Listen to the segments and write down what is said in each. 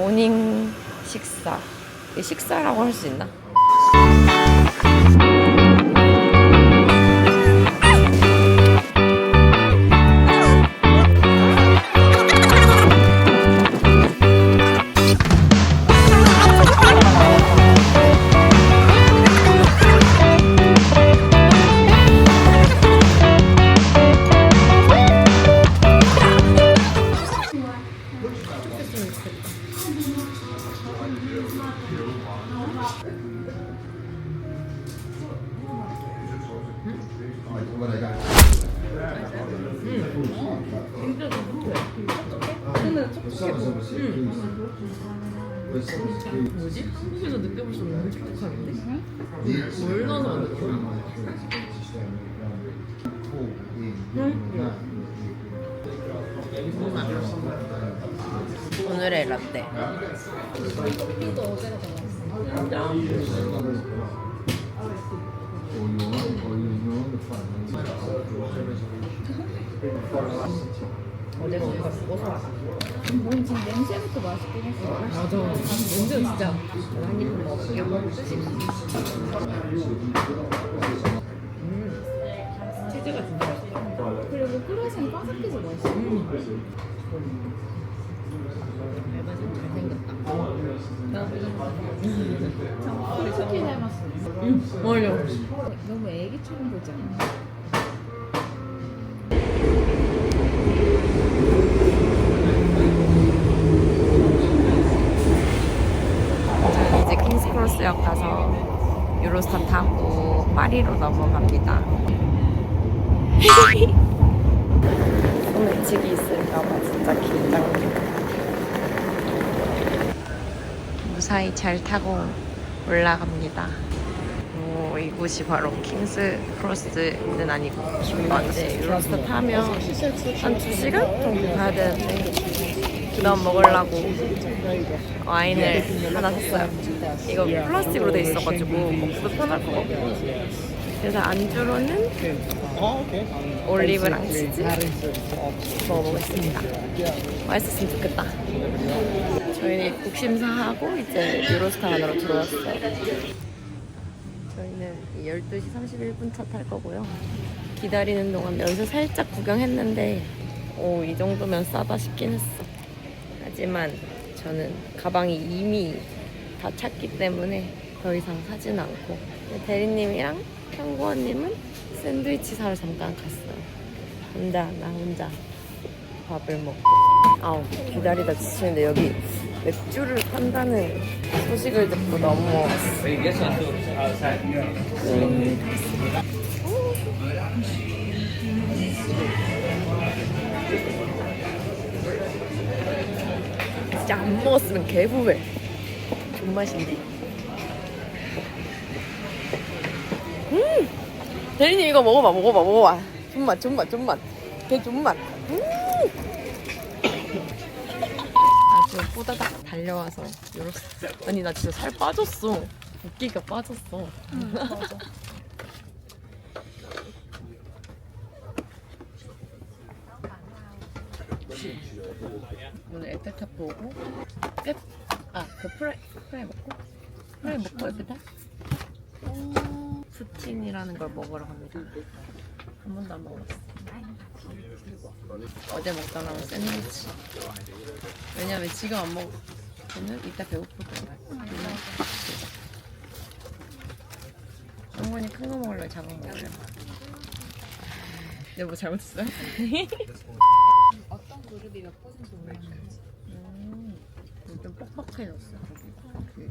모닝 식사. 식사라고 할 수 있나? 오늘의 라떼. 어제 고소하다. 뭔 지금 냄새부터 맛있긴 했어. 맞아. 냄새 진짜. 한입 먹을게요. 저는 이제 킹스크로스역 가서 유로스타 타고 파리로 넘어갑니다. 소매치기 있을까봐 진짜 긴장돼. 무사히 잘 타고 올라갑니다. 오, 이곳이 바로 킹스 크로스는 아니고 아, 이제 유로스타 타면 한 2시간 정도 가야 되는데 그 다음 먹으려고 와인을 하나 샀어요. 이거 플라스틱으로 돼 있어가지고 먹기도 편할 것 같고. 그래서 안주로는 올리브랑 치즈 먹어보겠습니다. 맛있었으면 좋겠다. 저희는 국심사하고 이제 유로스타 안으로 들어왔어요. 저희는 12시 31분 차 탈 거고요. 기다리는 동안 여기서 살짝 구경했는데 오, 이 정도면 싸다 싶긴 했어. 하지만 저는 가방이 이미 다 찼기 때문에 더 이상 사진 않고 대리님이랑 현구원님은 샌드위치 사러 잠깐 갔어요. 혼자 나 혼자 밥을 먹고 아우 기다리다 지치는데 여기 맥주를 판다는 소식을 듣고 너무 진짜 안 먹었으면 개후회. 존맛인데? 음! 대리님 이거 먹어봐, 먹어봐, 먹어봐. 존맛, 존맛, 존맛. 개 존맛. 음! 아주 뿌다닥 달려와서 이렇게. 아니, 나 진짜 살 빠졌어. 붓기가 빠졌어. 응, 맞아. 오늘 에펠탑 보고 끝. 아, 그 프라이, 프라이 먹고? 프라이 먹고 에펠탑? 푸틴이라는 걸 먹으러 갑니다. 한 번도 안 먹어봤어. 어제 먹다 남은 샌드위치. 왜냐면 지금 안 먹으면 이따 배고프거든. 한번이 큰 거 먹을래, 작은 거 먹을래? 내가 뭐 잘못했어요? 어떤 그룹이 몇 퍼센트 올랐는지. 음, 좀 뻑뻑해졌어. 그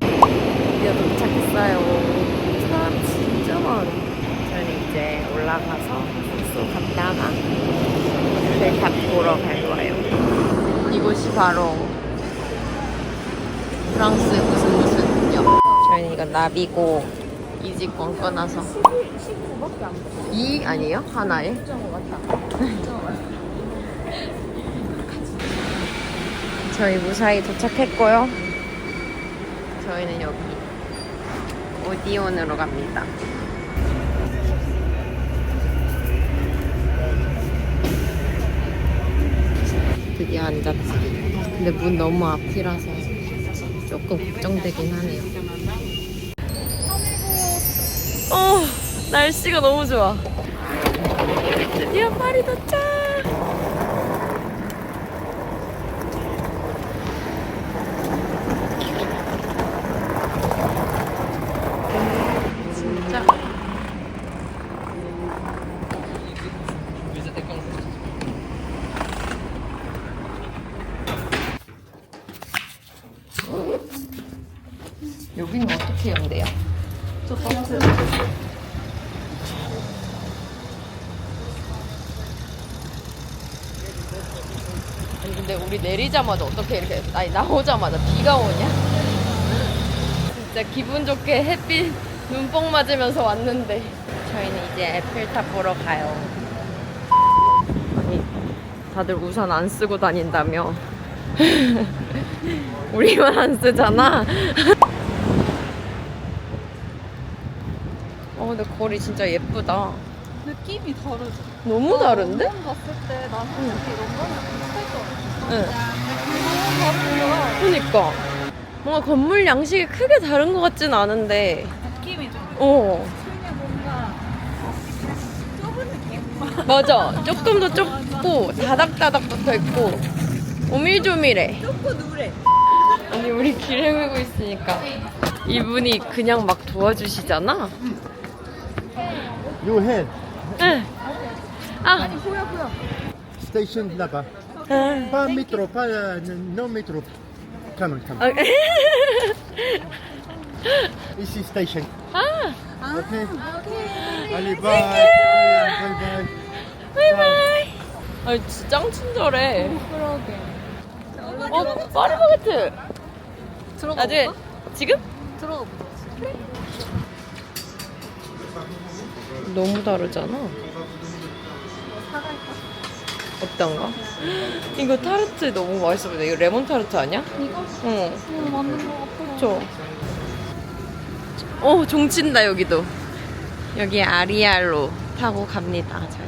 드디어 도착했어요. 사람 진짜 많아. 저는 이제 올라가서 숙소 갔다가 벨탑 보러 갈 거예요. 이거 이곳이 바로 프랑스 무슨 무슨 역. 저희는 이건 나비고 이직권 끊어서 19밖에 안 돼. 2 아니에요? 하나에? 9.5 맞다. 9.5. 저희 무사히 도착했고요. 저희는 여기 오디온으로 갑니다. 드디어 앉았지. 근데 문 너무 앞이라서 조금 걱정되긴 하네요. 날씨가 너무 좋아. 파리 도착! 진짜. 여기는 어떻게 연대요? 저 버스. 아니 근데 우리 내리자마자 어떻게 이렇게 아니 나오자마자 비가 오냐? 진짜 기분 좋게 햇빛 눈뽕 맞으면서 왔는데 저희는 이제 에펠탑 보러 가요. 아니 다들 우산 안 쓰고 다닌다며? 우리만 안 쓰잖아. 어 근데 거리 진짜 예쁘다. 느낌이 다르죠. 너무 다른데? 런던 갔을 때 나는 솔직히 런던이 거야. 그니까 뭔가 건물 양식이 크게 다른 것 같진 않은데 느낌이 좀. 어 그냥 뭔가 좁은 느낌? 맞아 조금 더 좁고 다닥다닥 붙어 있고 오밀조밀해 좁고 누래. 아니 우리 길 헤매고 있으니까 이분이 그냥 막 도와주시잖아 You head 응. 아, 보여 보여. station là-bas. 응. Pas métro, pas euh, non métro. Come on, come on. 아, Ici station. 아, Ok. Allez, bye. Bye bye. 바이바이 아니 진짜 짱 친절해 그러게. 어 파리바게트 들어가 나중에 볼까? 지금? 들어가 보자. 너무 다르잖아. 사갈까? 어떤 거? 이거 타르트 너무 맛있어 보여. 이거 레몬 타르트 아니야? 이거? 응. 어, 맞는 거 같아. 그쵸. 어, 종친다, 여기도. 여기 아리알로 타고 갑니다, 저희.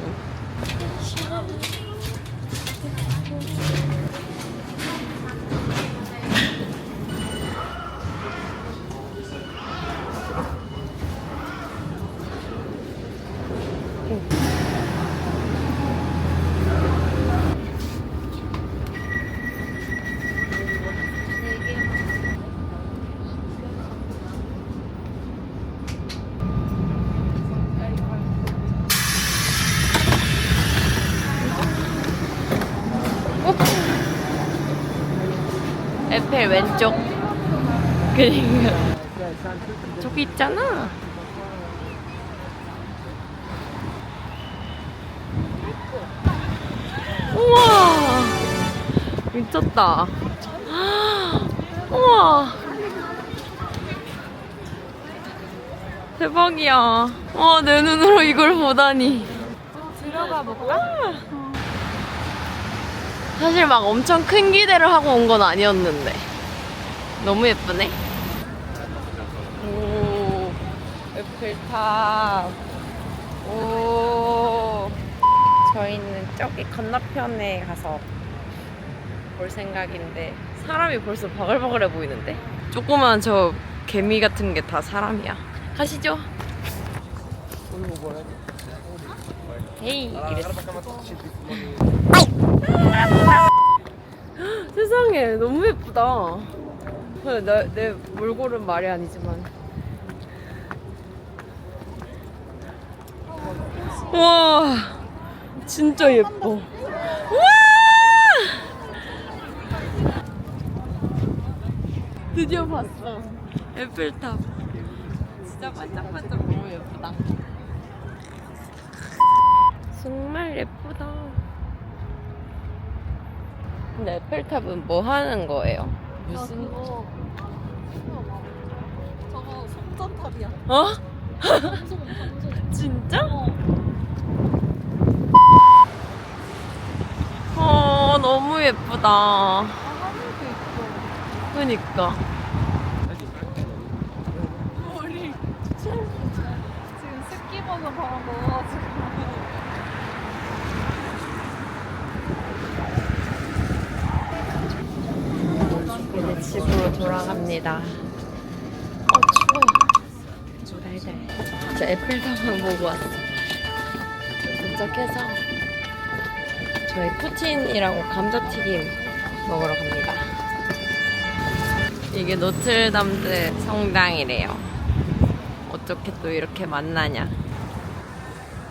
에펠 왼쪽. 그니까. 저기 있잖아. 우와. 미쳤다. 우와. 대박이야. 와, 내 눈으로 이걸 보다니. 들어가 볼까? 사실 막 엄청 큰 기대를 하고 온 건 아니었는데 너무 예쁘네. 오 에펠탑. 오 저희는 저기 건너편에 가서 볼 생각인데 사람이 벌써 바글바글해 보이는데 조그만 저 개미 같은 게 다 사람이야. 가시죠. 헤이 이랬어. 세상에 너무 예쁘다. 내, 내 몰골은 말이 아니지만. 와 진짜 예뻐. 와 드디어 봤어 에펠탑. 진짜 반짝반짝 너무 예쁘다. 정말 예쁘다. 근데 에펠탑은 뭐 하는 거예요? 무슨? 그거 저거 성전탑이야. 어? 진짜? 어. 어 너무 예쁘다. 아 하늘도. 그니까. 머리. 지금 스키 버거 바람 먹어가지고. 이제 집으로 돌아갑니다. 어 추워. 달달. 저 애플탑을 보고 왔어. 도착해서 저희 푸틴이라고 감자튀김 먹으러 갑니다. 이게 노틀담드 성당이래요. 어떻게 또 이렇게 만나냐?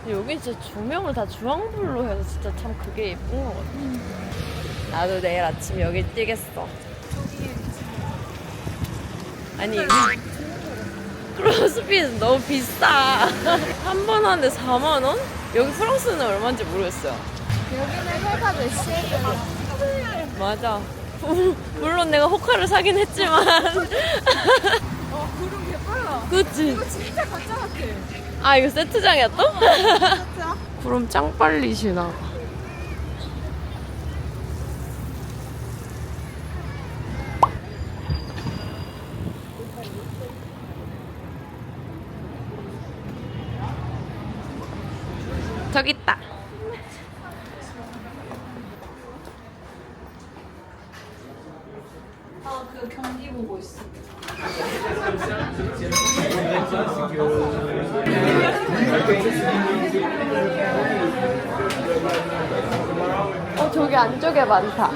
여기 진짜 조명을 다 주황불로 해서 진짜 참 그게 예쁜 것 같아. 나도 내일 아침 여기 뛰겠어. 아니 크로스핏 너무 비싸. 한 번 하는데 4만 원? 여기 프랑스는 얼마인지 모르겠어요. 여기는 회가 몇 시에 끝나? 맞아. 물론 내가 호카를 사긴 했지만. 어 구름 개빨라. 그치? 이거 진짜 가짜 같아. 아 이거 세트장이야 또? 진짜? 그럼 짱 빨리 쉬나. 저기 있다. 아 그 경기 보고 있어. 어 저기 안쪽에 많다.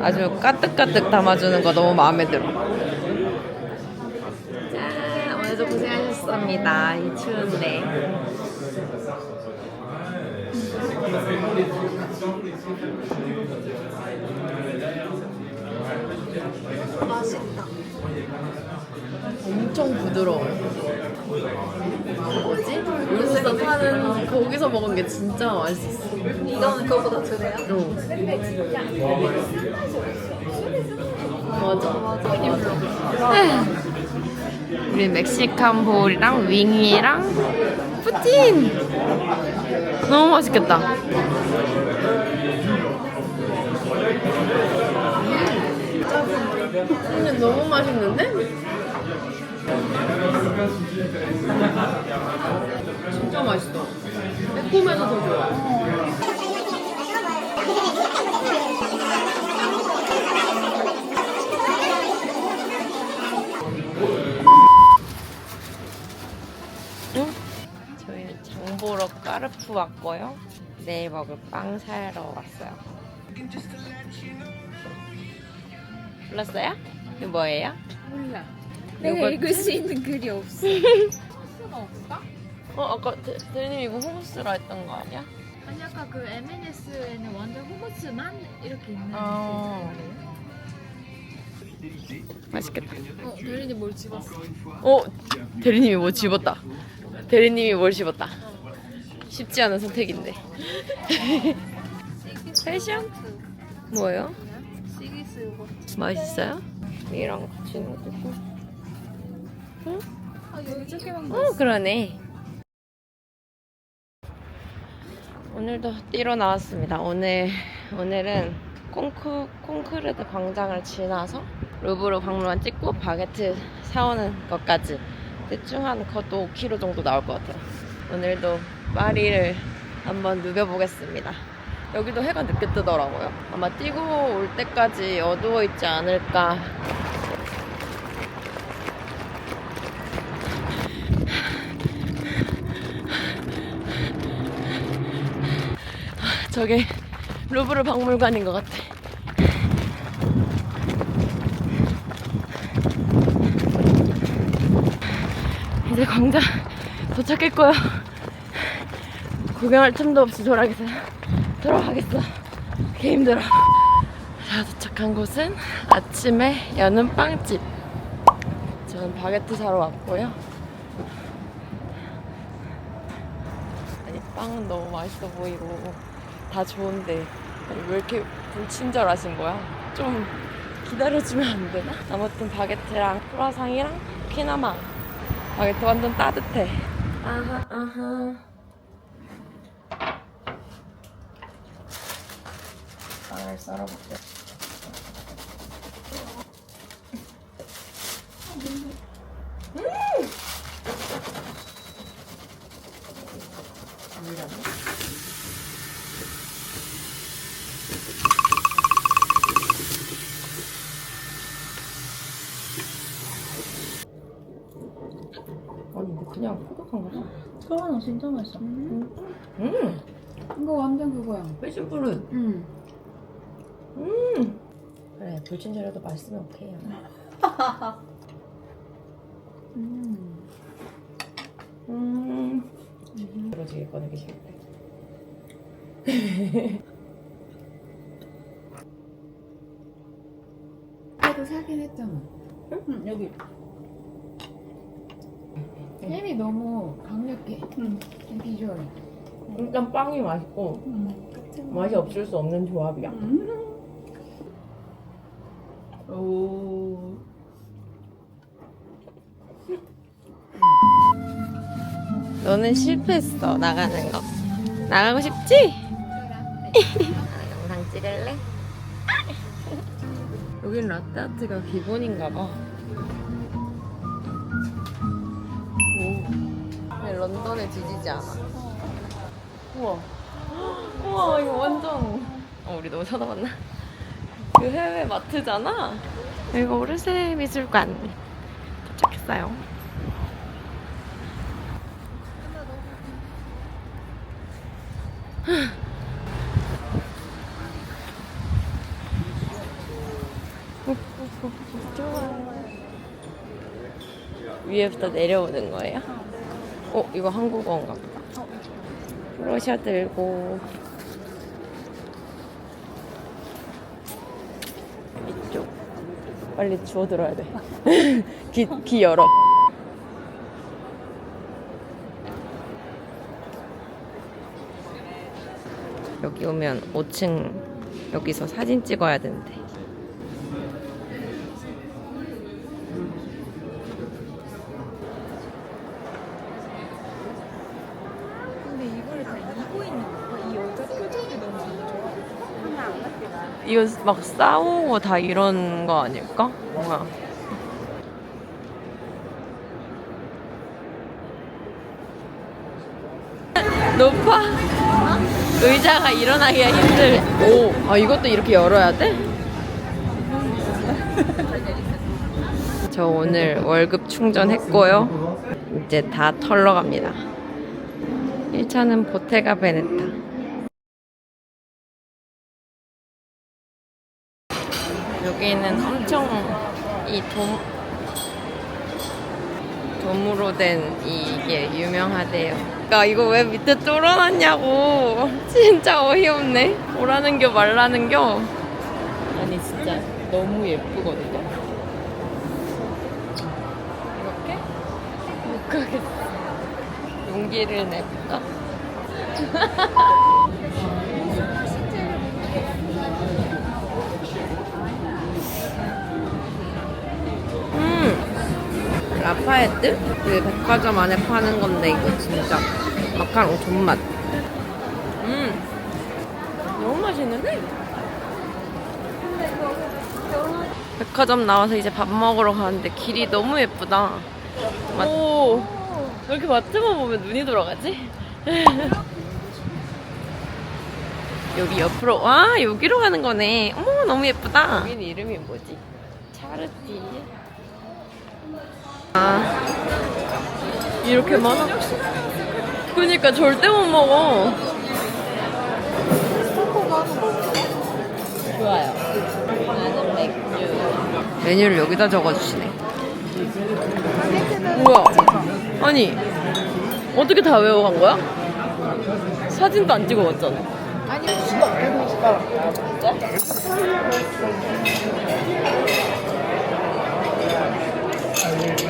아주 까뜩까뜩 담아주는 거 너무 마음에 들어. 짠 오늘도 고생 하셨습니다. 이 추운데. 맛있다. 엄청 부드러워요. 뭐지? 여기서 파는 거기서 먹은 게 진짜 맛있었어. 이거는 그거보다 드네요. 응. 맞아. 맞아. 우리 멕시칸 볼이랑 윙이랑 푸틴. 너무 맛있겠다. 근데 너무 맛있는데? 진짜 맛있어. 매콤해서 더 좋아. 보러 까르푸 왔고요. 내일 먹을 빵 사러 왔어요. 불렀어요? 이거 뭐예요? 몰라. 내가 내가 읽을 수 있는 글이 없어. 수가 없다? 어 아까 대, 대리님 이거 호무스라 했던 거 아니야? 아니 아까 그 M&S에는 완전 호머스만 이렇게 있는 아. 그 맛있겠다. 어, 대리님 뭘 집었어? 어 대리님이 뭐 집었다. 대리님이 뭘 집었다. 쉽지 않은 선택인데. 패션? 뭐예요? 시기스. 맛있어요? 이랑 같이 있고. 응? 아 여기 어 그러네. 오늘도 뛰러 나왔습니다. 오늘 오늘은 콩쿠 콩크르드 광장을 지나서 루브르 박물관 찍고 바게트 사오는 것까지 대충 한 것도 5km 정도 나올 것 같아요. 오늘도 파리를 한번 누벼보겠습니다. 여기도 해가 늦게 뜨더라고요. 아마 뛰고 올 때까지 어두워 있지 않을까 저게 루브르 박물관인 것 같아. 이제 광장 도착했고요. 구경할 틈도 없이 돌아가겠어. 돌아가겠어. 개 힘들어. 자, 도착한 곳은 아침에 여는 빵집. 저는 바게트 사러 왔고요. 아니, 빵은 너무 맛있어 보이고 다 좋은데 아니, 왜 이렇게 불친절하신 거야? 좀 기다려주면 안 되나? 아무튼 바게트랑 크루아상이랑 키나마 바게트 완전 따뜻해 아하 아하 빵을 썰어볼게 아니 이거 그냥 포독한 거야? 소라는 진짜 맛있어. 음 이거 완전 그거야. 응. 음 불친절해도 맛있으면 오케이야 음. 음 그러지 꺼내기 싫대 그래도 사긴 했잖아. 응, 여기. 햄이 너무 강력해. 응. 비주얼이. 일단 빵이 맛있고 응. 맛이 없을 수 없는 조합이야 오. 너는 실패했어 나가는 거 나가고 싶지? 영상 찍을래? 여긴 라떼아트가 기본인가 봐 오. 왜 런던에 뒤지지 않아 우와 우와 이거 완전 어, 우리 너무 쳐다봤나? 그 해외 마트잖아 이거 오르세 미술관 도착했어요 위에부터 내려오는 거예요? 어, 이거 한국어인가 보다. 러시아 들고 이쪽 빨리 주워 들어야 돼. 귀, 귀 열어. 여기 오면 5층 여기서 사진 찍어야. 근데 이거를 다 이고 있는 거야? 이 여자 표정이 너무 좋아. 하나 안 맞게 나. 이거 막 싸우고 다 이런 거 아닐까? 뭐야? 높아? 의자가 일어나기가 힘들. 오, 아 이것도 이렇게 열어야 돼? 저 오늘 월급 충전했고요. 이제 다 털러 갑니다. 1차는 보테가 베네타. 여기는 엄청 이 돔, 돔으로 된 이게 유명하대요. 그러니까 이거 왜 밑에 뚫어놨냐고. 진짜 어이없네. 오라는 겨 말라는 겨. 아니 진짜 너무 예쁘거든요. 이렇게? 못 가겠어. 용기를 내볼까? 라파에트? 그 백화점 안에 파는 건데 이거 진짜 마카롱 존맛. 음, 너무 맛있는데? 백화점 나와서 이제 밥 먹으러 가는데 길이 너무 예쁘다. 오, 왜 이렇게 마트만 보면 눈이 돌아가지? 여기 옆으로 와 여기로 가는 거네. 어머 너무 예쁘다. 여긴 이름이 뭐지? 차르티. 아 이렇게 많아? 그니까 절대 못 먹어. 좋아요. 나는 맥주. 메뉴를 여기다 적어주시네. 뭐야? 아니 어떻게 다 외워간 거야? 사진도 안 찍어봤잖아. 아니, 수박. 수박.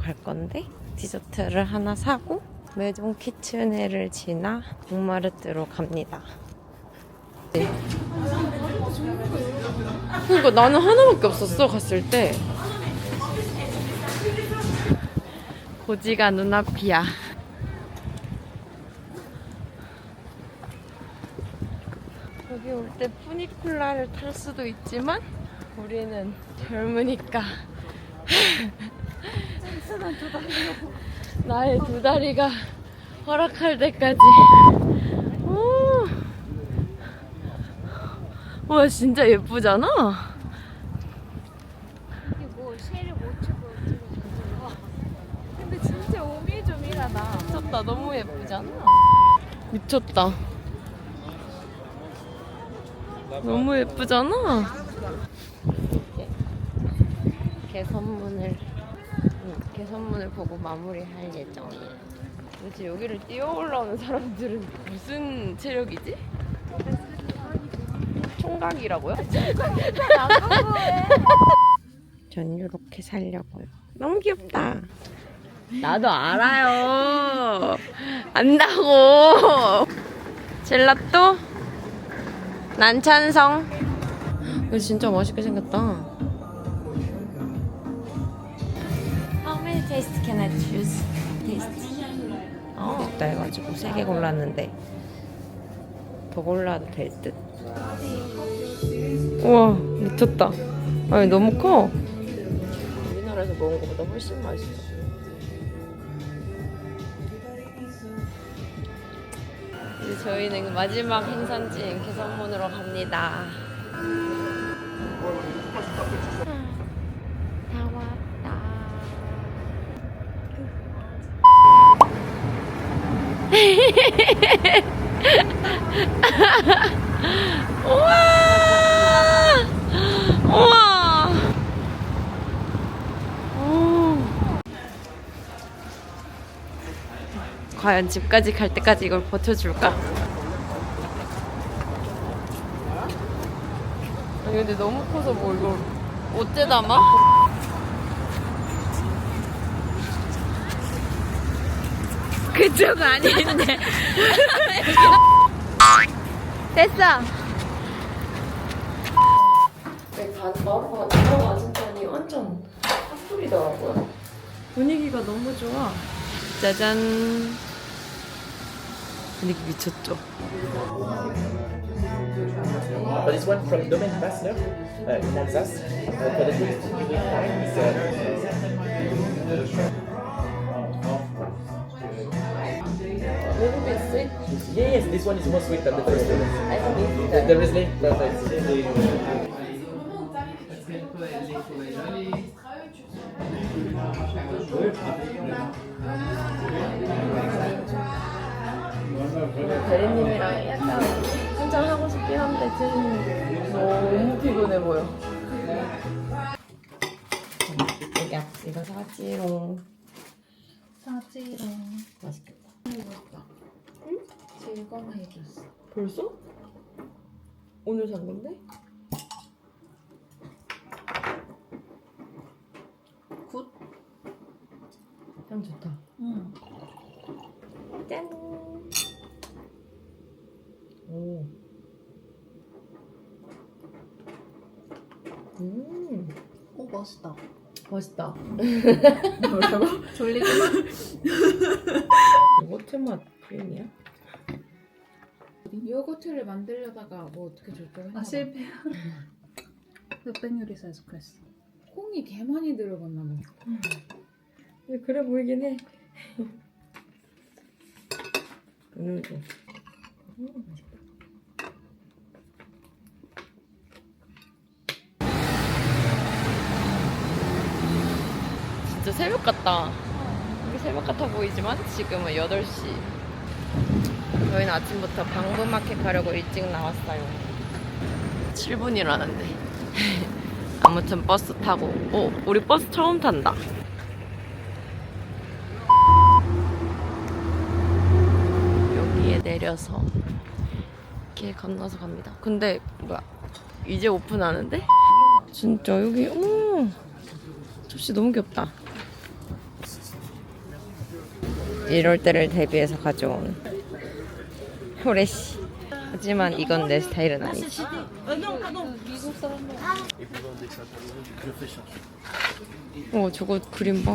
갈 건데 디저트를 하나 사고 메종 키츠네를 지나 몽마르트로 갑니다. 네. 그러니까 나는 하나밖에 없었어 갔을 때. 고지가 눈앞이야. 여기 올 때 푸니쿨라를 탈 수도 있지만 우리는 젊으니까 나의 두 다리가 허락할 때까지. 오. 와 진짜 예쁘잖아? 이게 뭐 쉐를 못 치고 근데 진짜 오밀조밀하다. 미쳤다. 너무 예쁘잖아. 미쳤다. 너무 예쁘잖아. 이렇게 개선문을 응, 개선문을 보고 마무리할 예정이에요 도대체 여기를 뛰어 올라오는 사람들은 무슨 체력이지? 총각이라고요? 전 이렇게 살려고요 너무 귀엽다 나도 알아요. 안다고. 젤라또 난찬성. 이거 진짜 맛있게 생겼다. Can I choose? Taste. 어, 없다 해가지고 세 개 골랐는데 더 골라도 될 듯. 우와 미쳤다. 아니 너무 커. 우리나라에서 먹은 것보다 훨씬 맛있어. 이제 저희는 그 마지막 행선지인 개선문으로 갑니다. 다 우와! 우와! 오. 과연 집까지 갈 때까지 이걸 버텨줄까? 근데 너무 커서 뭐 이걸 어째 담아? 그쪽 아닌데 됐어 간 바로 들어가는 편이 완전 핫플이더라고요 분위기가 너무 좋아 짜잔 분위기 미쳤죠? For this one from Domaine Passler uh, in Alsace. Uh, for the sweet uh, yes, this one is more sweet than the first one. I think The, the Riesling, perfect. 대리님이랑 약간 한잔 하고 싶긴 한데 지금 너무 피곤해 보여. 야, 이거 사지롱. 사지롱. 맛있겠다. 즐거워해줬어. 벌써? 오늘 산 건데? 굿. 향 좋다. 응. 짠. 오. 음, 오 맛있다. 맛있다. 뭐라고? 졸리구나. 요거트 맛 크림이야? 요거트를 만들려다가 뭐 어떻게 절도를 아 실패야. 음. 몇백 요리사에 속했어. 콩이 개 많이 들어갔나 봐. 음. 근데 그래 보이긴 해. 오늘 좀. 진짜 새벽 같다. 이게 새벽 같아 보이지만 지금은 8시. 저희는 아침부터 방구마켓 가려고 일찍 나왔어요. 7분이라는데. 아무튼 버스 타고. 어, 우리 버스 처음 탄다. 여기에 내려서 길 건너서 갑니다. 근데 뭐야? 이제 오픈하는데? 진짜 여기 어머 접시 너무 귀엽다. 이럴 때를 대비해서 가져온 후레쉬. 하지만 이건 내 스타일은 아니지. 어 저거 그림 봐.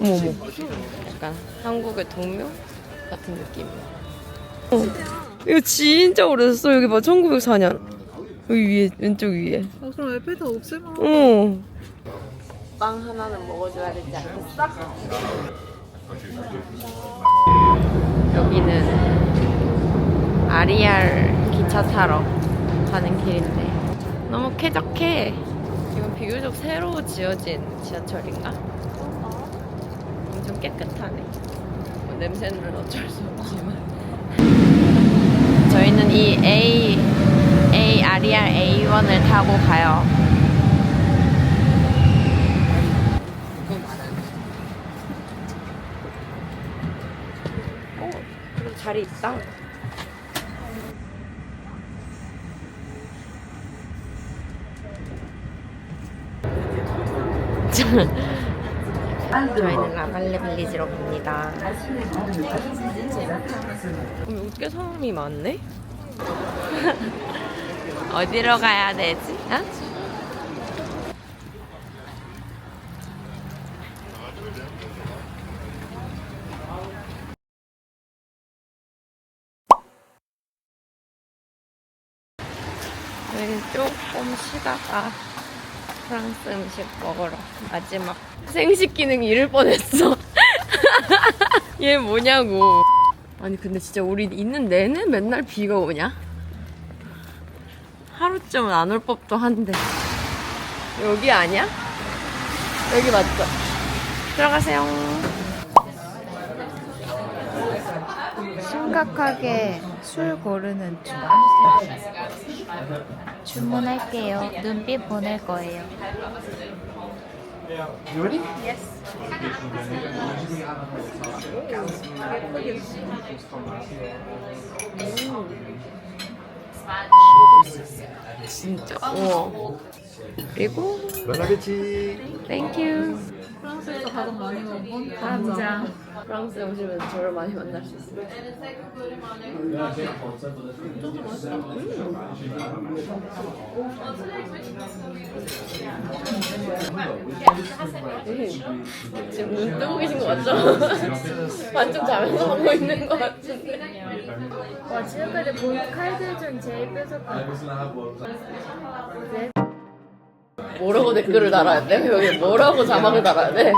어머 어머. 약간 한국의 동묘 같은 느낌이야. 어, 이거 진짜 오래됐어. 여기 봐, 1904년. 여기 위에, 왼쪽 위에. 아, 그럼 에펠탑 없애면 어. 빵 하나는 먹어줘야 되지 않겠어? 여기는 아리알 기차 타러 가는 길인데 너무 쾌적해. 이건 비교적 새로 지어진 지하철인가? 엄청 깨끗하네. 뭐 냄새는 어쩔 수 없지만. 저희는 이 A A 아리알 A1을 타고 가요. 어, 그럼 자리 있다. 저희는 라발레 빌리지로 갑니다. 그럼 꽤 사람이 많네? 어디로 가야 되지? 어? 저희는 조금 쉬다가 프랑스 음식 먹으러 마지막 생식 기능 잃을 뻔했어. 얘 뭐냐고. 아니 근데 진짜 우리 있는 내내 맨날 비가 오냐? 하루쯤은 안 올 법도 한데. 여기 아니야? 여기 맞죠? 들어가세요. 심각하게 술 고르는 중. 주문할게요. 눈빛 보낼 거예요. 진짜. 우와. 그리고 Bon appétit 땡큐. 프랑스에서 가장 많이 먹은 감자. 프랑스에 오시면 저를 많이 만날 수 있어요. 지금 눈 뜨고 계신 거 맞죠? 완전 자면서 먹고 있는 거 같은데. 와, 지금까지 본 칼들 중 제일 뾰족한. 뭐라고 댓글을 달아야 돼? 여기 뭐라고 자막을 달아야 돼?